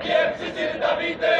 বিএফসিসির দাবিতে